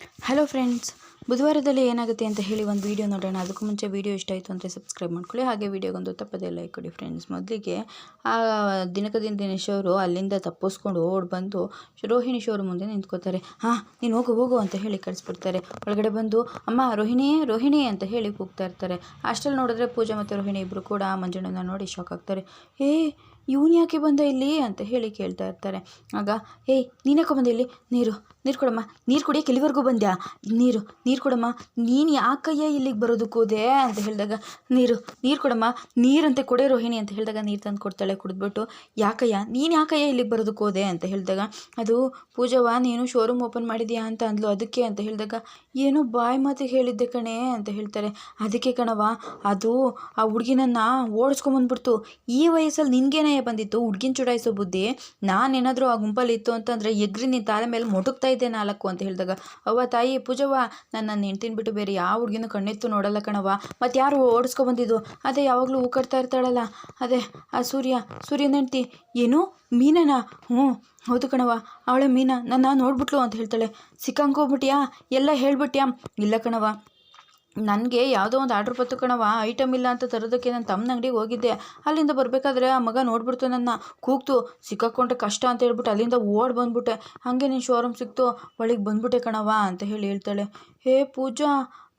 Hello friends ಬುಧವಾರದಲ್ಲಿ ಏನಾಗುತ್ತೆ ಅಂತ ಹೇಳಿ ಒಂದು ವೀಡಿಯೋ ನೋಡೋಣ. ಅದಕ್ಕೂ ಮುಂಚೆ ವೀಡಿಯೋ ಇಷ್ಟ ಆಯಿತು ಅಂದರೆ ಸಬ್ಸ್ಕ್ರೈಬ್ ಮಾಡ್ಕೊಳ್ಳಿ. ಹಾಗೆ ವೀಡಿಯೋಗೊಂದು ತಪ್ಪದೇ ಲೈಕ್ ಕೊಡಿ ಫ್ರೆಂಡ್ಸ್ ಮೊದಲಿಗೆ, ಆ, ದಿನಕದಿನ ದಿನೇಶ್ ಅವರು ಅಲ್ಲಿಂದ ತಪ್ಪಿಸ್ಕೊಂಡು ಓಡಿ ಬಂದು ರೋಹಿಣಿ ಶೋರು ಮುಂದೆ ನಿಂತ್ಕೋತಾರೆ. ಹಾಂ, ನೀನು ಹೋಗು ಹೋಗು ಅಂತ ಹೇಳಿ ಕಳಿಸ್ಬಿಡ್ತಾರೆ ಒಳಗಡೆ ಬಂದು, ಅಮ್ಮ ರೋಹಿಣಿಯೇ ರೋಹಿಣಿ ಅಂತ ಹೇಳಿ ಕೂಗ್ತಾ ಇರ್ತಾರೆ. ಅಷ್ಟರಲ್ಲಿ ನೋಡಿದ್ರೆ ಪೂಜಾ ಮತ್ತು ರೋಹಿಣಿ ಇಬ್ಬರು ಕೂಡ ಮಂಜಣ್ಣನ ನೋಡಿ ಶಾಕ್ ಆಗ್ತಾರೆ. ಏ, ಇವನು ಯಾಕೆ ಬಂದ ಇಲ್ಲಿ? ಅಂತ ಹೇಳಿ ಕೇಳ್ತಾ ಇರ್ತಾರೆ. ಆಗ, ಏಯ್ ನೀನಕ್ಕೆ ಬಂದ ಇಲ್ಲಿ ನೀರು ನೀರು ಕೊಡಮ್ಮ, ನೀರು ಕುಡಿಯ ಕೆಲವರೆಗೂ ಬಂದ್ಯಾ? ನೀರು ನೀರು ಕೊಡಮ್ಮ, ನೀನು ಯಾಕಯ್ಯ ಇಲ್ಲಿಗೆ ಬರೋದಕ್ಕೆ ಹೋದೆ ಅಂತ ಹೇಳಿದಾಗ, ನೀರು ನೀರು ಕೊಡಮ್ಮ, ನೀರಂತೆ ಕೊಡೆ ರೋಹಿಣಿ ಅಂತ ಹೇಳಿದಾಗ ನೀರು ತಂದು ಕೊಡ್ತಾಳೆ ಕುಡಿದ್ಬಿಟ್ಟು. ಯಾಕಯ್ಯ, ನೀನು ಯಾಕಯ್ಯ ಇಲ್ಲಿಗೆ ಬರೋದಕ್ಕೆ ಹೋದೆ ಅಂತ ಹೇಳಿದಾಗ, ಅದು ಪೂಜವ್ವ, ನೀನು ಶೋರೂಮ್ ಓಪನ್ ಮಾಡಿದ್ಯಾ ಅಂತ ಅಂದ್ಲು ಅದಕ್ಕೆ ಅಂತ ಹೇಳಿದಾಗ, ಏನೋ ಬಾಯಿ ಮಾತಿಗೆ ಹೇಳಿದ್ದೆ ಕಣೆ ಅಂತ ಹೇಳ್ತಾರೆ. ಅದಕ್ಕೆ ಕಣವ ಅದು ಆ ಹುಡುಗಿನನ್ನು ಓಡಿಸ್ಕೊಂಬಂದ್ಬಿಡ್ತು ಈ ವಯಸ್ಸಲ್ಲಿ ನಿನಗೇನೇ ಬಂದಿತ್ತು? ಹುಡ್ಗಿನ ಚುಡಾಯಿಸೋ ಬುದ್ಧಿ? ನಾನೇನಾದರೂ ಆ ಗುಂಪಲ್ಲಿ ಇತ್ತು ಅಂತಂದರೆ ಎಗ್ರಿ ನಿನ್ನ ತಾಲೆ ಮೇಲೆ ಮೊಟಕ್ತಾ ಇದ್ದೆ ನಾಲ್ಕು ಅಂತ ಹೇಳಿದಾಗ, ಅವ್ವ ತಾಯಿ, ಪೂಜವ್ವ ನಾನು ನನ್ನ ಹೆಂಡ್ತಿನ ಬಿಟ್ಟು ಬೇರೆ ಯಾವ ಹುಡುಗಿನೂ ಕಣ್ಣೆತ್ತು ನೋಡಲ್ಲ ಕಣವ್ವ. ಮತ್ತು ಯಾರು ಓಡಿಸ್ಕೊಬಂದಿದ್ದು ಅದೇ ಯಾವಾಗಲೂ ಹೂ ಕಟ್ತಾ ಇರ್ತಾಳಲ್ಲ. ಅದೇ, ಆ ಸೂರ್ಯ, ಸೂರ್ಯನ ಹೆಂಡ್ತಿ. ಏನು? ಮೀನನ? ಹ್ಞೂ, ಹೌದು ಕಣವ್ವ. ಅವಳೆ ಮೀನಾ? ನನ್ನ ನೋಡ್ಬಿಟ್ಲು ಅಂತ ಹೇಳ್ತಾಳೆ. ಸಿಕ್ಕಂಕೋಗ್ಬಿಟ್ಯಾ ಎಲ್ಲ ಹೇಳ್ಬಿಟ್ಯಾ? ಇಲ್ಲ ಕಣವ್ವ. ನನಗೆ ಯಾವುದೋ ಒಂದು ಆರ್ಡ್ರ್ ಬಂತು ಕಣವ್ವ, ಐಟಮ್ ಇಲ್ಲ ಅಂತ ತರೋದಕ್ಕೆ ನಾನು ತಮ್ಮನ ಅಂಗಡಿಗೆ ಹೋಗಿದ್ದೆ. ಅಲ್ಲಿಂದ ಬರಬೇಕಾದ್ರೆ ಆ ಮಗ ನೋಡಿಬಿಡ್ತು ನನ್ನ. ಕೂಗ್ತು, ಸಿಕ್ಕಾಕೊಂಡ್ರೆ ಕಷ್ಟ ಅಂತ ಹೇಳ್ಬಿಟ್ಟು ಅಲ್ಲಿಂದ ಓಡಿ ಬಂದ್ಬಿಟ್ಟೆ. ಹಾಗೆ ನಿನ್ನ ಶೋರೂಮ್ ಸಿಕ್ತು, ಒಳಗೆ ಬಂದ್ಬಿಟ್ಟೆ ಕಣವ್ವ ಅಂತ ಹೇಳಿ ಹೇಳ್ತಾಳೆ. ಹೇ ಪೂಜಾ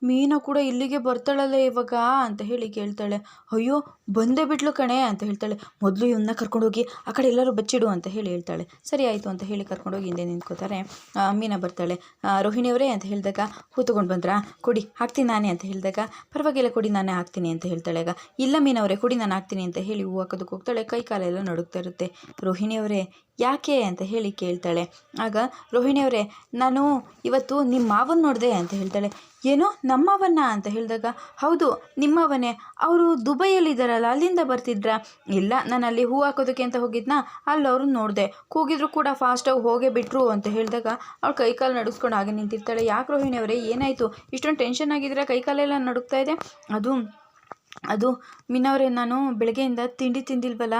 ಮೀನಾ ಕೂಡ ಇಲ್ಲಿಗೆ ಬರ್ತಾಳಲ್ಲ ಇವಾಗ ಅಂತ ಹೇಳಿ ಕೇಳ್ತಾಳೆ. ಅಯ್ಯೋ, ಬಂದೇ ಬಿಟ್ಲು ಕಣೆ ಅಂತ ಹೇಳ್ತಾಳೆ. ಮೊದಲು ಇವನ್ನ ಕರ್ಕೊಂಡೋಗಿ ಆ ಕಡೆ ಎಲ್ಲರೂ ಬಚ್ಚಿಡು ಅಂತ ಹೇಳಿ ಹೇಳ್ತಾಳೆ. ಸರಿ ಆಯಿತು ಅಂತ ಹೇಳಿ ಕರ್ಕೊಂಡೋಗಿ ಹಿಂದೆ ನಿಂತ್ಕೋತಾರೆ ಮೀನ ಬರ್ತಾಳೆ. ರೋಹಿಣಿಯವರೇ ಅಂತ ಹೇಳಿದಾಗ, ಹೂ ತೊಗೊಂಡು ಬಂದ್ರಾ? ಕೊಡಿ, ಹಾಕ್ತೀನಿ ನಾನೇ ಅಂತ ಹೇಳಿದಾಗ, ಪರವಾಗಿಲ್ಲ ಕೊಡಿ ನಾನೇ ಹಾಕ್ತೀನಿ ಅಂತ ಹೇಳ್ತಾಳೆ. ಆಗ, ಇಲ್ಲ ಮೀನವರೇ ಕೊಡಿ ನಾನು ಹಾಕ್ತೀನಿ ಅಂತ ಹೇಳಿ ಹೂ ಹಾಕೋದಕ್ಕೆ ಹೋಗ್ತಾಳೆ. ಕೈ ಕಾಲೆಲ್ಲ ನಡುಗ್ತಾ ಇರುತ್ತೆ. ರೋಹಿಣಿಯವರೇ ಯಾಕೆ ಅಂತ ಹೇಳಿ ಕೇಳ್ತಾಳೆ. ಆಗ ರೋಹಿಣಿಯವರೇ ನಾನು ಇವತ್ತು ನಿಮ್ಮ ಮಾವನ್ನ ನೋಡಿದೆ ಅಂತ ಹೇಳ್ತಾಳೆ. ಏನು ನಮ್ಮವನ್ನ ಅಂತ ಹೇಳಿದಾಗ, ಹೌದು, ನಿಮ್ಮವನೇ. ಅವರು ದುಬೈಯಲ್ಲಿದ್ದಾರಲ್ಲ, ಅಲ್ಲಿಂದ ಬರ್ತಿದ್ರಾ. ಇಲ್ಲ, ನಾನು ಅಲ್ಲಿ ಹೂ ಹಾಕೋದಕ್ಕೆ ಅಂತ ಹೋಗಿದ್ನಾ? ಅಲ್ಲಿ ಅವ್ರನ್ನ ನೋಡಿದೆ. ಕೂಗಿದ್ರು ಕೂಡ ಫಾಸ್ಟಾಗಿ ಹೋಗೇ ಬಿಟ್ಟರು ಅಂತ ಹೇಳಿದಾಗ ಅವ್ರು ಕೈಕಾಲು ನಡೆಸ್ಕೊಂಡು ಹಾಗೆ ನಿಂತಿರ್ತಾಳೆ. ಯಾಕೆ ರೋಹಿಣಿ ಅವರೇ, ಏನಾಯಿತು? ಇಷ್ಟೊಂದು ಟೆನ್ಷನ್ ಆಗಿದ್ರೆ ಕೈಕಾಲೆಲ್ಲ ನಡುಗ್ತಾ ಇದೆ? ಅದು ಅದು ಮೀನವರೇ, ನಾನು ಬೆಳಗ್ಗೆಯಿಂದ ತಿಂಡಿ ತಿಂದಿಲ್ವಲ್ಲ,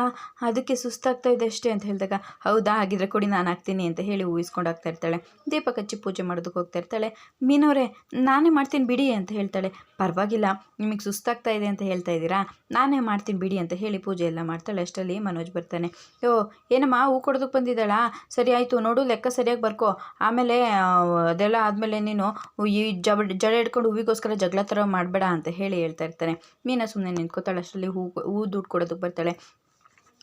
ಅದಕ್ಕೆ ಸುಸ್ತಾಗ್ತಾ ಇದೆ ಅಷ್ಟೇ ಅಂತ ಹೇಳಿದಾಗ, ಹೌದಾ, ಹಾಗಿದ್ರೆ ಕೊಡಿ, ನಾನು ಹಾಕ್ತೀನಿ ಅಂತ ಹೇಳಿ ಊಹಿಸ್ಕೊಂಡು ಹೋಗ್ತಾ ಇರ್ತಾಳೆ. ದೀಪ ಕಚ್ಚಿ ಪೂಜೆ ಮಾಡೋದಕ್ಕೆ ಹೋಗ್ತಾ ಇರ್ತಾಳೆ. ಮೀನವರೇ, ನಾನೇ ಮಾಡ್ತೀನಿ ಬಿಡಿ ಅಂತ ಹೇಳ್ತಾಳೆ. ಪರವಾಗಿಲ್ಲ, ನಿಮಗೆ ಸುಸ್ತಾಗ್ತಾ ಇದೆ ಅಂತ ಹೇಳ್ತಾ ಇದ್ದೀರಾ? ನಾನೇ ಮಾಡ್ತೀನಿ ಬಿಡಿ ಅಂತ ಹೇಳಿ ಪೂಜೆ ಎಲ್ಲ ಮಾಡ್ತಾಳೆ. ಅಷ್ಟರಲ್ಲಿ ಮನೋಜ್ ಬರ್ತಾನೆ. ಯೋ ಏನಮ್ಮ, ಹೂ ಕೊಡೋದಕ್ಕೆ ಬಂದಿದ್ದಾಳ? ಸರಿ, ಆಯಿತು, ನೋಡು, ಲೆಕ್ಕ ಸರಿಯಾಗಿ ಬರ್ಕೋ. ಆಮೇಲೆ ಅದೆಲ್ಲ ಆದಮೇಲೆ ನೀನು ಈ ಜಬ, ಜಡ ಹಿಡ್ಕೊಂಡು ಹೂವಿಗೋಸ್ಕರ ಜಗಳ ಥರ ಮಾಡಬೇಡ ಅಂತ ಹೇಳಿ ಹೇಳ್ತಾ ಇರ್ತಾನೆ. ಮೀನಾ ಸುಮ್ಮನೆ ನಿಂತ್ಕೋತಾಳೆ. ಅಷ್ಟರಲ್ಲಿ ಹೂ ಹೂ ದುಡ್ಡು ಕೊಡೋದಕ್ಕೆ ಬರ್ತಾಳೆ.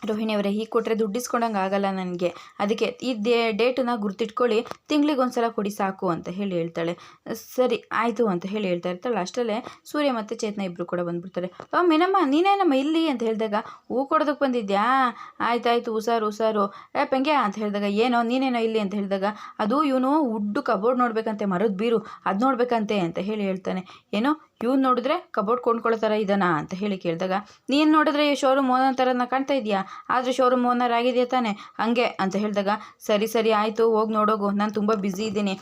ರೋಹಿಣಿ ಅವರೇ, ಹೀಗೆ ಕೊಟ್ಟರೆ ದುಡ್ಡು ಇಸ್ಕೊಂಡಂಗೆ ಆಗಲ್ಲ ನನಗೆ. ಅದಕ್ಕೆ ಈ ಡೇ ಡೇಟನ್ನ ಗುರ್ತಿಟ್ಕೊಳ್ಳಿ. ತಿಂಗ್ಳಿಗೆ ಒಂದ್ಸಲ ಕೊಡಿ ಸಾಕು ಅಂತ ಹೇಳಿ ಹೇಳ್ತಾಳೆ. ಸರಿ, ಆಯಿತು ಅಂತ ಹೇಳಿ ಹೇಳ್ತಾ ಇರ್ತಾಳೆ. ಅಷ್ಟರಲ್ಲೇ ಸೂರ್ಯ ಮತ್ತು ಚೇತನ ಇಬ್ಬರು ಕೂಡ ಬಂದುಬಿಡ್ತಾರೆ. ಓ, ಮೀನಮ್ಮ ನೀನೇನಮ್ಮ ಇಲ್ಲಿ ಅಂತ ಹೇಳಿದಾಗ, ಹೂ ಕೊಡೋದಕ್ಕೆ ಬಂದಿದ್ಯಾ? ಆಯ್ತಾಯ್ತು, ಹುಷಾರು ಹುಷಾರು. ಏ, ಪೆಂಗ್ಯ ಅಂತ ಹೇಳಿದಾಗ, ಏನೋ, ನೀನೇನೋ ಇಲ್ಲಿ ಅಂತ ಹೇಳಿದಾಗ, ಅದು ಇವನು ಉಡ್ಡು ಕಬೋರ್ಡ್ ನೋಡ್ಬೇಕಂತೆ, ಮರದ ಬೀರು, ಅದು ನೋಡ್ಬೇಕಂತೆ ಅಂತ ಹೇಳಿ ಹೇಳ್ತಾನೆ. ಏನೋ ಇವ್ನು ನೋಡಿದ್ರೆ ಕಬೋರ್ಡ್ ಕೊಂಡ್ಕೊಳ್ಳೋ ಥರ ಅಂತ ಹೇಳಿ ಕೇಳಿದಾಗ, ನೀನು ನೋಡಿದ್ರೆ ಈ ಶೋರೂಮ್ ಓನರ್ ಥರನ ಕಾಣ್ತಾ ಇದೆಯಾ? ಆದರೆ ಶೋರೂಮ್ ಓನರ್ ಆಗಿದೆಯಾ ತಾನೆ? ಹಂಗೆ, ಅಂತ ಹೇಳಿದಾಗ, ಸರಿ ಸರಿ, ಆಯಿತು, ಹೋಗಿ ನೋಡೋಗು, ನಾನು ತುಂಬ ಬ್ಯುಸಿ ಇದ್ದೀನಿ.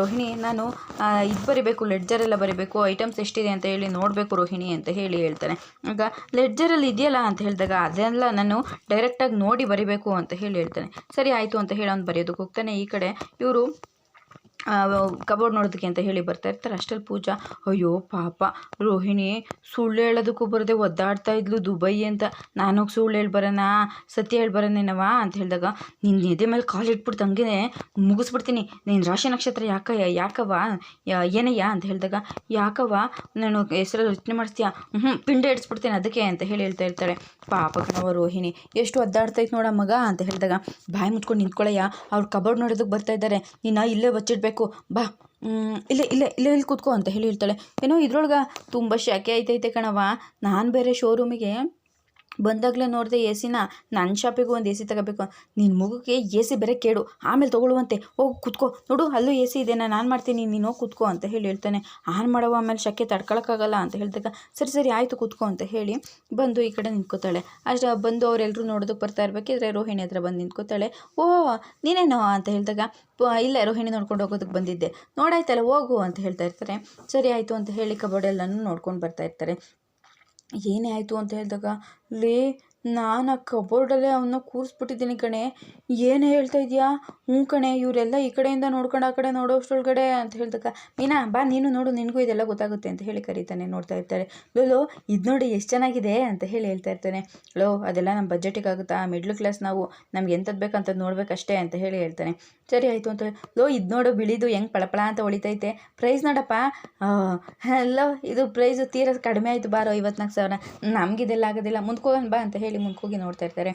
ರೋಹಿಣಿ, ನಾನು ಇದು ಬರಿಬೇಕು ಲೆಡ್ಜರ್ ಎಲ್ಲ ಬರಿಬೇಕು ಐಟಮ್ಸ್ ಎಷ್ಟಿದೆ ಅಂತ ಹೇಳಿ ನೋಡಬೇಕು ರೋಹಿಣಿ ಅಂತ ಹೇಳಿ ಹೇಳ್ತಾನೆ. ಆಗ ಲೆಡ್ಜರಲ್ಲಿ ಇದೆಯಲ್ಲ? ಅಂತ ಹೇಳಿದಾಗ, ಅದೆಲ್ಲ ನಾನು ಡೈರೆಕ್ಟಾಗಿ ನೋಡಿ ಬರಿಬೇಕು, ಅಂತ ಹೇಳಿ ಹೇಳ್ತಾನೆ. ಸರಿ, ಆಯಿತು, ಅಂತ ಹೇಳಿ ಅವ್ನು ಬರೆಯೋದಕ್ಕೆ ಹೋಗ್ತಾನೆ. ಈ ಕಡೆ ಇವರು ಕಬೋರ್ಡ್ ನೋಡೋದಕ್ಕೆ ಅಂತ ಹೇಳಿ ಬರ್ತಾ ಇರ್ತಾರೆ. ಅಷ್ಟರಲ್ಲಿ ಪೂಜಾ, ಅಯ್ಯೋ, ಪಾಪ, ರೋಹಿಣಿ ಸುಳ್ಳು ಹೇಳೋದಕ್ಕೂ ಬರದೆ ಒದ್ದಾಡ್ತಾ ಇದ್ಲು ದುಬೈ ಅಂತ. ನಾನೋಗಿ ಸುಳ್ಳು ಹೇಳಿ ಬರೋಣ, ಸತ್ಯ ಹೇಳಿ ಬರೋನೇನವ ಅಂತ ಹೇಳಿದಾಗ ನಿನ್ನ ಎದೆ ಮೇಲೆ ಕಾಲು ಇಟ್ಬಿಟ್ಟು ಹಂಗೆ ಮುಗಿಸ್ಬಿಡ್ತೀನಿ. ನೀನು ರಾಶಿ ನಕ್ಷತ್ರ ಯಾಕ ಯಾಕವ ಏನಯ್ಯ? ಅಂತ ಹೇಳಿದಾಗ ಯಾಕವ ನಾನು ಹೆಸರಲ್ಲಿ ರಚನೆ ಮಾಡಿಸ್ತೀಯ? ಹ್ಞೂ ಪಿಂಡ ಇಡ್ಸ್ಬಿಡ್ತೀನಿ ಅದಕ್ಕೆ, ಅಂತ ಹೇಳಿ ಹೇಳ್ತಾ ಇರ್ತಾಳೆ ಪಾಪ ಕಣವ ರೋಹಿಣಿ, ಎಷ್ಟು ಒದ್ದಾಡ್ತೈತೆ ನೋಡ ಮಗ, ಅಂತ ಹೇಳಿದಾಗ, ಬಾಯಿ ಮುಚ್ಕೊಂಡು ನಿಂತ್ಕೊಳ್ಳಯ್ಯ ಅವ್ರು ಕಬೋರ್ಡ್ ನೋಡೋದಕ್ಕೆ ಬರ್ತಾ ಇದ್ದಾರೆ. ನೀನು ಇಲ್ಲೇ ಬಚ್ಚಿಡ್ಬೇಕು ಬಾ ಮ್, ಇಲ್ಲೇ ಇಲ್ಲೇ ಇಲ್ಲೇ ಇಲ್ಲಿ ಕೂತ್ಕೋ ಅಂತ ಹೇಳಿ ಹೇಳ್ತಾಳೆ. ಏನೋ ಇದ್ರೊಳಗೆ ತುಂಬ ಶೆಕೆ ಐತೈತೆ ಕಣವ್ವ. ನಾನು ಬೇರೆ ಶೋರೂಮಿಗೆ ಬಂದಾಗಲೇ ನೋಡಿದೆ ಎ ಸಿನ ನನ್ನ ಶಾಪಿಗೂ ಒಂದು ಎ ಸಿ ತಗೋಬೇಕು. ನಿನ್ನ ಮಗುಗೆ ಎ ಸಿ ಬೇರೆ ಕೇಳು ಆಮೇಲೆ ತೊಗೊಳ್ಳುವಂತೆ. ಹೋಗಿ ಕುತ್ಕೋ. ನೋಡು, ಅಲ್ಲೂ ಎ ಸಿ ಇದೆ, ನಾನು ಮಾಡ್ತೀನಿ. ನೀನು ಹೋಗಿ ಕುತ್ಕೋ ಅಂತ ಹೇಳಿ ಹೇಳ್ತಾನೆ. ಆನ್ ಮಾಡವ ಆಮೇಲೆ ಶಕ್ಕೆ ತಡ್ಕೊಳಕ್ಕಾಗಲ್ಲ ಅಂತ ಹೇಳಿದಾಗ, ಸರಿ ಸರಿ, ಆಯಿತು, ಕುತ್ಕೋ ಅಂತ ಹೇಳಿ ಬಂದು ಈ ಕಡೆ ನಿಂತ್ಕೋತಾಳೆ. ಅಷ್ಟು ಬಂದು ಅವರೆಲ್ಲರೂ ನೋಡೋದಕ್ಕೆ ಬರ್ತಾ ಇರಬೇಕಿದ್ರೆ ರೋಹಿಣಿ ಹತ್ರ ಬಂದು ನಿಂತ್ಕೋತಾಳೆ. ಓ, ನೀನೇನೋ ಅಂತ ಹೇಳಿದಾಗ ಇಲ್ಲ ರೋಹಿಣಿ ನೋಡ್ಕೊಂಡು ಹೋಗೋದಕ್ಕೆ ಬಂದಿದ್ದೆ. ನೋಡಾಯ್ತಲ್ಲ, ಹೋಗು ಅಂತ ಹೇಳ್ತಾ ಇರ್ತಾರೆ. ಸರಿ, ಆಯಿತು ಅಂತ ಹೇಳಿ ಕಬೋಡೆಲ್ಲನೂ ನೋಡ್ಕೊಂಡು ಬರ್ತಾ ಇರ್ತಾರೆ. ಏನೇ ಆಯಿತು ಅಂತ ಹೇಳಿದಾಗ ಲೇ ನಾನು ಆ ಕಬೋರ್ಡಲ್ಲೇ ಅವನ್ನ ಕೂರಿಸ್ಬಿಟ್ಟಿದ್ದೀನಿ ಕಣೆ. ಏನು ಹೇಳ್ತಾ ಇದೀಯಾ? ಹ್ಞೂ ಕಣೆ, ಇವರೆಲ್ಲ ಈ ಕಡೆಯಿಂದ ನೋಡ್ಕೊಂಡು ಆ ಕಡೆ ನೋಡೋಷ್ಟೊಳಗಡೆ ಅಂತ ಹೇಳಿದಾಗ ಮೀನಾ, ಬಾ, ನೀನು ನೋಡು, ನಿನಗೂ ಇದೆಲ್ಲ ಗೊತ್ತಾಗುತ್ತೆ ಅಂತ ಹೇಳಿ ಕರೀತಾನೆ, ನೋಡ್ತಾ ಇರ್ತಾರೆ ಲೋ ಇದು ನೋಡಿ ಎಷ್ಟು ಚೆನ್ನಾಗಿದೆ ಅಂತ ಹೇಳಿ ಹೇಳ್ತಾ ಇರ್ತಾನೆ. ಲೋ, ಅದೆಲ್ಲ ನಮ್ಮ ಬಜೆಟಿಗೆ ಆಗುತ್ತಾ? ಮಿಡ್ಲ್ ಕ್ಲಾಸ್ ನಾವು, ನಮ್ಗೆ ಎಂಥದ್ದು ಬೇಕಂತ ನೋಡ್ಬೇಕಷ್ಟೇ ಅಂತ ಹೇಳಿ ಹೇಳ್ತಾನೆ. ಸರಿ ಆಯಿತು ಅಂತ ಲೋ, ಇದು ನೋಡು, ಬಿಳಿದು ಹೆಂಗೆ ಪಳಪಳ ಅಂತ ಹೊಳಿತೈತೆ. ಪ್ರೈಸ್ ನೋಡಪ್ಪ. ಎಲ್ಲ ಇದು ಪ್ರೈಸು ತೀರ ಕಡಿಮೆ ಆಯಿತು ಬಾರೋ ಐವತ್ನಾಲ್ಕು ಸಾವಿರ. ನಮಗಿದೆಲ್ಲ ಆಗೋದಿಲ್ಲ ಮುಂದ್ಕೋಗೋಣ ಬಾ ಅಂತ ಹೇಳಿ ಮುಂದ್ಕೋಗಿ ನೋಡ್ತಾ ಇರ್ತಾರೆ.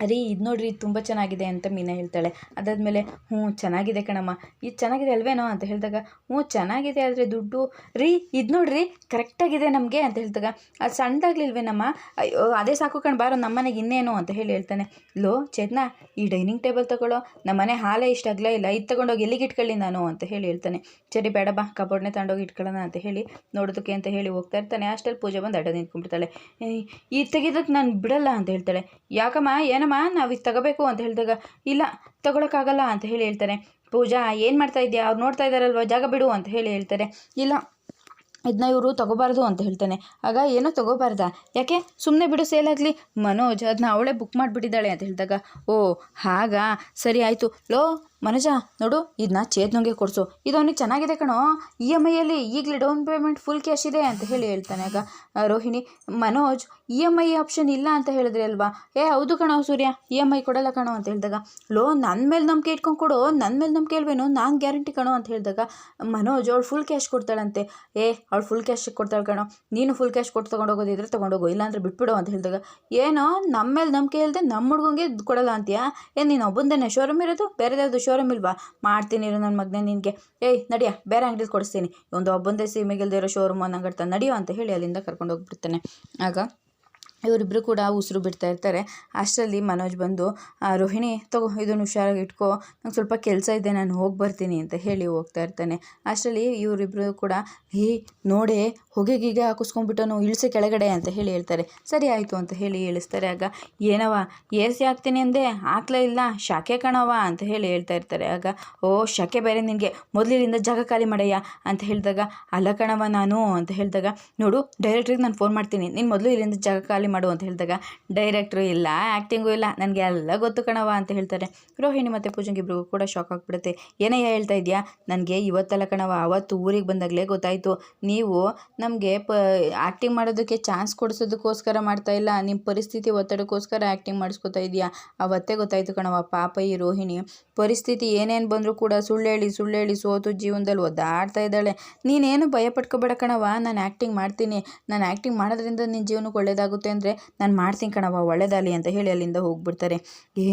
ರೀ ಇದು ನೋಡ್ರಿ, ಇದು ತುಂಬ ಚೆನ್ನಾಗಿದೆ ಅಂತ ಮೀನಾ ಹೇಳ್ತಾಳೆ. ಅದಾದಮೇಲೆ, ಹ್ಞೂ, ಚೆನ್ನಾಗಿದೆ ಕಣಮ್ಮ. ಇದು ಚೆನ್ನಾಗಿದೆ ಅಲ್ವೇನೋ ಅಂತ ಹೇಳಿದಾಗ, ಹ್ಞೂ, ಚೆನ್ನಾಗಿದೆ ಆದರೆ ದುಡ್ಡು. ರೀ, ಇದು ನೋಡ್ರಿ, ಕರೆಕ್ಟಾಗಿದೆ ನಮಗೆ ಅಂತ ಹೇಳಿದಾಗ, ಅದು ಸಣ್ಣದಾಗ್ಲಿಲ್ವೇನಮ್ಮ? ಅಯ್ಯೋ, ಅದೇ ಸಾಕು ಕಣ್, ಬಾರೋ ನಮ್ಮನೆಗೆ ಇನ್ನೇನು ಅಂತ ಹೇಳಿ ಹೇಳ್ತಾನೆ. ಲೋ, ಚೇತನ, ಈ ಡೈನಿಂಗ್ ಟೇಬಲ್ ತಗೊಳ್ಳೋ ನಮ್ಮನೆ ಹಾಲೇ ಇಷ್ಟ ಆಗಲೇ ಇಲ್ಲ, ಇದು ತಗೊಂಡೋಗಿ ಎಲ್ಲಿಗೆ ಇಟ್ಕೊಳ್ಳಿ ನಾನು ಅಂತ ಹೇಳಿ ಹೇಳ್ತಾನೆ. ಸರಿ ಬೇಡ ಬಾ ಕಬೋರ್ಡ್ನೇ ತಗೊಂಡೋಗಿ ಇಟ್ಕೊಳ್ಳೋಣ ಅಂತ ಹೇಳಿ ನೋಡೋದಕ್ಕೆ ಅಂತ ಹೇಳಿ ಹೋಗ್ತಾ ಇರ್ತಾನೆ. ಅಷ್ಟಲ್ಲಿ ಪೂಜೆ ಬಂದು ಅಡ್ಡ ನಿಂತ್ಕೊಂಡ್ಬಿಡ್ತಾಳೆ. ಈ ತೆಗೆದಕ್ಕೆ ನಾನು ಬಿಡಲ್ಲ ಅಂತ ಹೇಳ್ತಾಳೆ. ಯಾಕಮ್ಮ, ಏನಮ್ಮ ನಾವು ಇದು ತಗೋಬೇಕು ಅಂತ ಹೇಳಿದಾಗ, ಇಲ್ಲ, ತಗೊಳಕ್ಕಾಗಲ್ಲ ಅಂತ ಹೇಳಿ ಹೇಳ್ತಾರೆ. ಪೂಜಾ, ಏನು ಮಾಡ್ತಾ ಇದೆಯಾ? ಅವ್ರು ನೋಡ್ತಾ ಇದ್ದಾರಲ್ವ ಜಾಗ ಬಿಡು, ಅಂತ ಹೇಳಿ ಹೇಳ್ತಾರೆ. ಇಲ್ಲ ಇದನ್ನ ಇವರು ತಗೋಬಾರ್ದು ಅಂತ ಹೇಳ್ತಾನೆ. ಆಗ ಏನೋ ತಗೋಬಾರ್ದ? ಯಾಕೆ? ಸುಮ್ಮನೆ ಬಿಡು, ಸೇಲ್ ಆಗಲಿ. ಮನೋಜ್ ಅದನ್ನ ಅವಳೇ ಬುಕ್ ಮಾಡಿಬಿಟ್ಟಿದ್ದಾಳೆ, ಅಂತ ಹೇಳಿದಾಗ, ಓ, ಹಾಗಾ? ಸರಿ, ಆಯಿತು. ಲೋ ಮನೋಜ, ನೋಡು ಇದನ್ನ ಚೇತನಂಗೆ ಕೊಡಿಸು. ಇದು ಅವನಿಗೆ ಚೆನ್ನಾಗಿದೆ ಕಣೋ. ಇ ಎಂ ಐಯಲ್ಲಿ ಈಗಲೇ ಡೌನ್ ಪೇಮೆಂಟ್ ಫುಲ್ ಕ್ಯಾಶ್ ಇದೆ ಅಂತ ಹೇಳಿ ಹೇಳ್ತಾನೆ ಆಗ Rohini. Manoj E M I option ಇಲ್ಲ ಅಂತ ಹೇಳಿದ್ರಿ ಅಲ್ವಾ? ಏ, ಹೌದು ಕಣೋ ಸೂರ್ಯ ಇ ಎಂ ಐ ಕೊಡಲ್ಲ ಕಣೋ ಅಂತ ಹೇಳಿದಾಗ, ಲೋ ನನ್ನ ಮೇಲೆ ನಂಬಿಕೆ ಇಟ್ಕೊಂಡು ಕೊಡು ನನ್ನ ಮೇಲೆ ನಂಬಿಕೆ ಇಲ್ವೇನು? ನಾನು ಗ್ಯಾರಂಟಿ ಕಣೋ ಅಂತ ಹೇಳಿದಾಗ, ಮನೋಜ್ ಅವಳು ಫುಲ್ ಕ್ಯಾಶ್ ಕೊಡ್ತಾಳಂತೆ. ಏ, ಅವಳು ಫುಲ್ ಕ್ಯಾಶ್ ಕೊಡ್ತಾಳೆ ಕಣೋ. ನೀನು ಫುಲ್ ಕ್ಯಾಶ್ ಕೊಟ್ಟು ತೊಗೊಂಡೋಗೋದಿದ್ರೆ ತೊಗೊಂಡೋಗು ಇಲ್ಲಾಂದ್ರೆ ಬಿಟ್ಬಿಡು ಅಂತ ಹೇಳಿದಾಗ, ಏನೋ ನಮ್ಮ ಮೇಲೆ ನಂಬಿಕೆ ಇಲ್ಲದೆ ನಮ್ಮ ಹುಡುಗಂಗೆ ಕೊಡಲ್ಲ ಅಂತೀಯ? ಏನು ನೀನು ಒಬ್ಬಂದೇನೆ ಶೋರೂಮ್ ಇರೋದು ಬೇರೆದಾವ್ದು ಶೋರೂಮ್ ಇಲ್ವಾ? ಮಾಡ್ತೀನಿ ಇರೋ ನನ್ನ ಮಗನೇ ನಿನಗೆ. ಏಯ್, ನಡಿಯ, ಬೇರೆ ಅಂಗಡಿಲಿ ಕೊಡಿಸ್ತೀನಿ. ಒಂದು ಒಬ್ಬಂದೇ ಸೀಮೆಗಿಲ್ದೇ ಇರೋ ಶೋರೂಮ್ ಅನ್ನಂಗಡ್ತಾ ನಡಿಯೋ ಅಂತ ಹೇಳಿ ಅಲ್ಲಿಂದ ಕರ್ಕೊಂಡು ಹೋಗ್ಬಿಡ್ತಾನೆ. ಆಗ ಇವರಿಬ್ಬರು ಕೂಡ ಉಸಿರು ಬಿಡ್ತಾ ಇರ್ತಾರೆ. ಅಷ್ಟರಲ್ಲಿ ಮನೋಜ್ ಬಂದು ರೋಹಿಣಿ, ತಗೋ, ಇದನ್ನು ಹುಷಾರಾಗಿ ಇಟ್ಕೋ. ನಂಗೆ ಸ್ವಲ್ಪ ಕೆಲಸ ಇದೆ, ನಾನು ಹೋಗಿ ಬರ್ತೀನಿ ಅಂತ ಹೇಳಿ ಹೋಗ್ತಾ ಇರ್ತಾನೆ. ಅಷ್ಟರಲ್ಲಿ ಇವರಿಬ್ಬರು ಕೂಡ, ಹೇ, ನೋಡೆ ಹೊಗೆ ಗೀಗೆ ಹಾಕಿಸ್ಕೊಂಡ್ಬಿಟ್ಟನು, ಇಳಿಸಿ ಕೆಳಗಡೆ ಅಂತ ಹೇಳಿ ಹೇಳ್ತಾರೆ. ಸರಿ ಆಯಿತು ಅಂತ ಹೇಳಿ ಇಳಿಸ್ತಾರೆ ಆಗ ಏನವ ಎ ಸಿ ಹಾಕ್ತೀನಿ ಅಂದೆ? ಹಾಕ್ಲೇ ಇಲ್ಲ, ಶಾಖೆ ಕಣವ ಅಂತ ಹೇಳಿ ಹೇಳ್ತಾ ಇರ್ತಾರೆ. ಆಗ, ಓ ಶಾಕೆ ಬೇರೆ ನಿನಗೆ, ಮೊದಲಿನಿಂದ ಜಾಗ ಖಾಲಿ ಮಾಡಯ್ಯ ಅಂತ ಹೇಳಿದಾಗ, ಅಲ್ಲ ಕಣವ ನಾನು ಅಂತ ಹೇಳಿದಾಗ, ನೋಡು, ಡೈರೆಕ್ಟ್ರಿಗೆ ನಾನು ಫೋನ್ ಮಾಡ್ತೀನಿ, ನೀನು ಮೊದಲು ಇಲ್ಲಿಂದ ಜಾಗ ಖಾಲಿ ಮಾಡು ಅಂತ ಹೇಳಿದಾಗ, ಡೈರೆಕ್ಟ್ರು ಇಲ್ಲ ಆ್ಯಕ್ಟಿಂಗು ಇಲ್ಲ ನನಗೆ ಎಲ್ಲ ಗೊತ್ತು ಕಣವ ಅಂತ ಹೇಳ್ತಾರೆ. ರೋಹಿಣಿ ಮತ್ತು ಪೂಜಂಗಿಬ್ರಿಗೂ ಕೂಡ ಶಾಕ್ ಆಗಿಬಿಡುತ್ತೆ. ಏನಯ್ಯ ಹೇಳ್ತಾ ಇದೆಯಾ? ನನಗೆ ಇವತ್ತಲ್ಲ ಕಣವ ಅವತ್ತು ಊರಿಗೆ ಬಂದಾಗಲೇ ಗೊತ್ತಾಯಿತು. ನೀವು ನಮಗೆ ಪ ಆ್ಯಕ್ಟಿಂಗ್ ಮಾಡೋದಕ್ಕೆ ಚಾನ್ಸ್ ಕೊಡಿಸೋದಕ್ಕೋಸ್ಕರ ಮಾಡ್ತಾ ಇಲ್ಲ. ನಿಮ್ಮ ಪರಿಸ್ಥಿತಿ ಒತ್ತಡಕ್ಕೋಸ್ಕರ ಆ್ಯಕ್ಟಿಂಗ್ ಮಾಡಿಸ್ಕೊತಾ ಇದೆಯಾ ಅವತ್ತೇ ಗೊತ್ತಾಯಿತು ಕಣವ ಪಾಪ ಈ ರೋಹಿಣಿ. ಪರಿಸ್ಥಿತಿ ಏನೇನು ಬಂದರೂ ಕೂಡ ಸುಳ್ಳೇಳಿ ಸುಳ್ಳೇಳಿ ಸೋತು ಜೀವನದಲ್ಲಿ ಒದ್ದಾಡ್ತಾ ಇದ್ದಾಳೆ. ನೀನೇನು ಭಯ ಪಟ್ಕೋಬೇಡ ಕಣವ ನಾನು ಆ್ಯಕ್ಟಿಂಗ್ ಮಾಡ್ತೀನಿ. ನಾನು ಆ್ಯಕ್ಟಿಂಗ್ ಮಾಡೋದ್ರಿಂದ ನಿನ್ನ ಜೀವನಕ್ಕೆ ಒಳ್ಳೆಯದಾಗುತ್ತೆ ಅಂದರೆ ನಾನು ಮಾಡ್ತೀನಿ ಕಣವ ಒಳ್ಳೇದಾಗಲಿ ಅಂತ ಹೇಳಿ ಅಲ್ಲಿಂದ ಹೋಗ್ಬಿಡ್ತಾರೆ. ಏ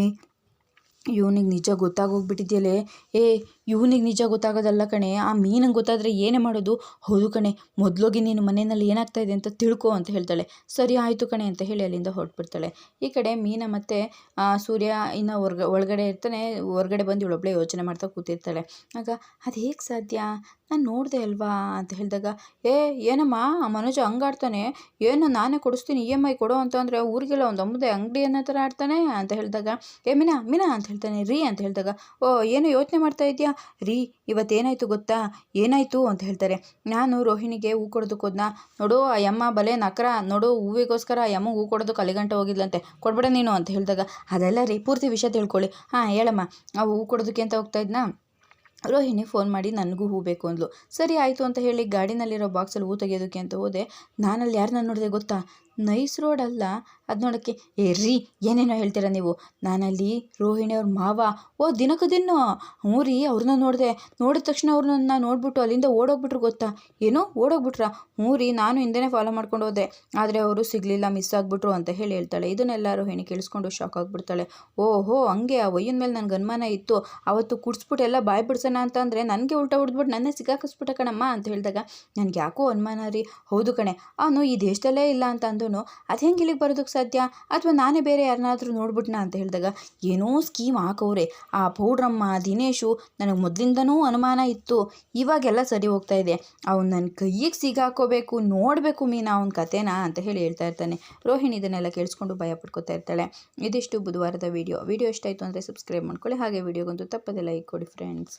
ಇವನಿಗೆ ನಿಜ ಗೊತ್ತಾಗೋಗ್ಬಿಟ್ಟಿದೆಯಲ್ಲೇ ಏ, ಇವನಿಗೆ ನಿಜ ಗೊತ್ತಾಗೋದಲ್ಲ ಕಣೆ. ಆ ಮೀನಿಗೆ ಗೊತ್ತಾದರೆ ಏನೇ ಮಾಡೋದು? ಹೌದು ಕಣೆ, ಮೊದಲೋಗಿ ನೀನು ಮನೆಯಲ್ಲಿ ಏನಾಗ್ತಾ ಇದೆ ಅಂತ ತಿಳ್ಕೊ ಅಂತ ಹೇಳ್ತಾಳೆ. ಸರಿ ಆಯಿತು ಕಣೆ ಅಂತ ಹೇಳಿ ಅಲ್ಲಿಂದ ಹೊರಟ್ಬಿಡ್ತಾಳೆ. ಈ ಕಡೆ ಮೀನ ಮತ್ತು ಸೂರ್ಯ ಇನ್ನು ಹೊರ್ಗ, ಒಳಗಡೆ ಇರ್ತಾನೆ, ಹೊರಗಡೆ ಬಂದು ಇವಳೊಬ್ಬಳೆ ಯೋಚನೆ ಮಾಡ್ತಾ ಕೂತಿರ್ತಾಳೆ. ಆಗ, ಅದು ಹೇಗೆ ಸಾಧ್ಯ? ನಾನು ನೋಡಿದೆ ಅಲ್ವಾ ಅಂತ ಹೇಳಿದಾಗ, ಏ, ಏನಮ್ಮ ಆ ಮನೋಜ ಹಂಗಾಡ್ತಾನೆ, ಏನು ನಾನೇ ಕೊಡಿಸ್ತೀನಿ ಇ ಎಂ ಐ ಕೊಡು ಅಂತ ಅಂದರೆ ಊರಿಗೆಲ್ಲ ಒಂದು ಅಮ್ಮದೆ ಅಂಗಡಿ ಅನ್ನೋ ಥರ ಆಡ್ತಾನೆ? ಅಂತ ಹೇಳಿದಾಗ, ಏ, ಮೀನಾ ಮೀನಾ, ಅಂತ ಹೇಳ್ತಾನೆ, ರೀ, ಅಂತ ಹೇಳಿದಾಗ, ಓ, ಏನು ಯೋಚನೆ ಮಾಡ್ತಾ ಇದೆಯಾ? ರೀ, ಇವತ್ತೇನಾಯಿತು ಗೊತ್ತಾ? ಏನಾಯಿತು? ಅಂತ ಹೇಳ್ತಾರೆ. ನಾನು ರೋಹಿಣಿಗೆ ಹೂ ಕೊಡೋದಕ್ಕೆ ಹೋದ್ನ? ನೋಡು, ಆ ಯಮ್ಮ ಬಲೆ ನಕರ, ನೋಡು, ಹೂವಿಗೋಸ್ಕರ ಆ ಯಮ್ಮ ಹೂ ಕೊಡೋದಕ್ಕೆ ಅಲಿಗಂಟ ಹೋಗಿದ್ಲಂತೆ, ಕೊಡ್ಬೇಡ ನೀನು, ಅಂತ ಹೇಳಿದಾಗ, ಅದೆಲ್ಲ ರೀ, ಪೂರ್ತಿ ವಿಷಯ ತಿಳ್ಕೊಳ್ಳಿ. ಹಾಂ, ಹೇಳಮ್ಮ, ಆ ಹೂ ಕೊಡೋದಕ್ಕೆ ಅಂತ ಹೋಗ್ತಾ ಇದ್ನಾ? ರೋಹಿಣಿ ಫೋನ್ ಮಾಡಿ ನನಗೂ ಹೂ ಬೇಕು ಅಂದ್ಲು. ಸರಿ ಆಯಿತು ಅಂತ ಹೇಳಿ ಗಾಡಿನಲ್ಲಿರೋ ಬಾಕ್ಸಲ್ಲಿ ಹೂ ತೆಗೆಯೋದಕ್ಕೆ ಅಂತ ಹೋದೆ. ನಾನಲ್ಲಿ ಯಾರನ್ನ ನೋಡಿದೆ ಗೊತ್ತಾ? ನೈಸ್ ರೋಡ್ ಅಲ್ಲ? ಅದು ನೋಡೋಕ್ಕೆ, ಏ ರೀ, ಏನೇನೋ ಹೇಳ್ತೀರ ನೀವು? ನಾನಲ್ಲಿ ರೋಹಿಣಿ ಅವ್ರ ಮಾವ. ಓ ದಿನಕ್ಕೆ ದಿನ ಹ್ಞೂ ರೀ ಅವ್ರನ್ನ ನೋಡಿದೆ. ನೋಡಿದ ತಕ್ಷಣ ಅವ್ರನ್ನ ನೋಡ್ಬಿಟ್ಟು ಅಲ್ಲಿಂದ ಓಡೋಗ್ಬಿಟ್ರು ಗೊತ್ತಾ? ಏನೋ ಓಡೋಗ್ಬಿಟ್ರಾ? ಹ್ಞೂ ರೀ, ನಾನು ಹಿಂದೆ ಫಾಲೋ ಮಾಡ್ಕೊಂಡು ಹೋದೆ. ಆದರೆ ಅವರು ಸಿಗಲಿಲ್ಲ ಮಿಸ್ ಆಗಿಬಿಟ್ರು ಅಂತ ಹೇಳಿ ಹೇಳ್ತಾಳೆ. ಇದನ್ನೆಲ್ಲ ರೋಹಿಣಿ ಕೇಳಿಸ್ಕೊಂಡು ಶಾಕ್ ಆಗಿಬಿಡ್ತಾಳೆ. ಓಹೋ, ಹಂಗೆ? ಆ ವಯ್ಯನ ಮೇಲೆ ನನಗೆ ಅನುಮಾನ ಇತ್ತು. ಅವತ್ತು ಕುಡಿಸ್ಬಿಟ್ಟು ಎಲ್ಲ ಬಾಯ್ ಬಿಡ್ಸೋಣ ಅಂತಂದರೆ ನನಗೆ ಉಲ್ಟ ಹೊಡೆದ್ಬಿಟ್ಟು ನನ್ನೇ ಸಿಗಾಕಿಸ್ಬಿಟ್ಟ ಕಣಮ್ಮ ಅಂತ ಹೇಳಿದಾಗ, ನನಗೆ ಯಾಕೋ ಅನುಮಾನ ರೀ. ಹೌದು ಕಣೆ. ಅವನು ಈ ದೇಶದಲ್ಲೇ ಇಲ್ಲ ಅಂತ ಅಂದನು ಅದು ಹೆಂಗೆ ಇಲ್ಲಿಗೆ ಬರೋದಕ್ಕೆ ಸಾಧ್ಯ? ಅಥವಾ ನಾನೇ ಬೇರೆ ಯಾರನ್ನಾದರೂ ನೋಡ್ಬಿಟ್ನ ಅಂತ ಹೇಳಿದಾಗ, ಏನೋ ಸ್ಕೀಮ್ ಹಾಕೋರೆ ಆ ಪೌಡ್ರಮ್ಮ, ದಿನೇಶು ನನಗೆ ಮೊದಲಿಂದನೂ ಅನುಮಾನ ಇತ್ತು. ಇವಾಗೆಲ್ಲ ಸರಿ ಹೋಗ್ತಾ ಇದೆ. ಅವ್ನು ನನ್ನ ಕೈಯಿಗೆ ಸಿಗಾಕೋಬೇಕು ನೋಡಬೇಕು ಮೀನಾ ಅವನ ಕತೆನಾ ಅಂತ ಹೇಳಿ ಹೇಳ್ತಾ ಇರ್ತಾನೆ. ರೋಹಿಣಿ ಇದನ್ನೆಲ್ಲ ಕೇಳಿಸ್ಕೊಂಡು ಭಯ ಪಡ್ಕೊತಾ ಇರ್ತಾಳೆ. ಇದಿಷ್ಟು ಬುಧವಾರದ ವಿಡಿಯೋ. ವಿಡಿಯೋ ಇಷ್ಟ ಆಯಿತು ಅಂದರೆ ಸಬ್ಸ್ಕ್ರೈಬ್ ಮಾಡ್ಕೊಳ್ಳಿ. ಹಾಗೆ ವಿಡಿಯೋಗೊಂದು ತಪ್ಪದೆ ಲೈಕ್ ಕೊಡಿ ಫ್ರೆಂಡ್ಸ್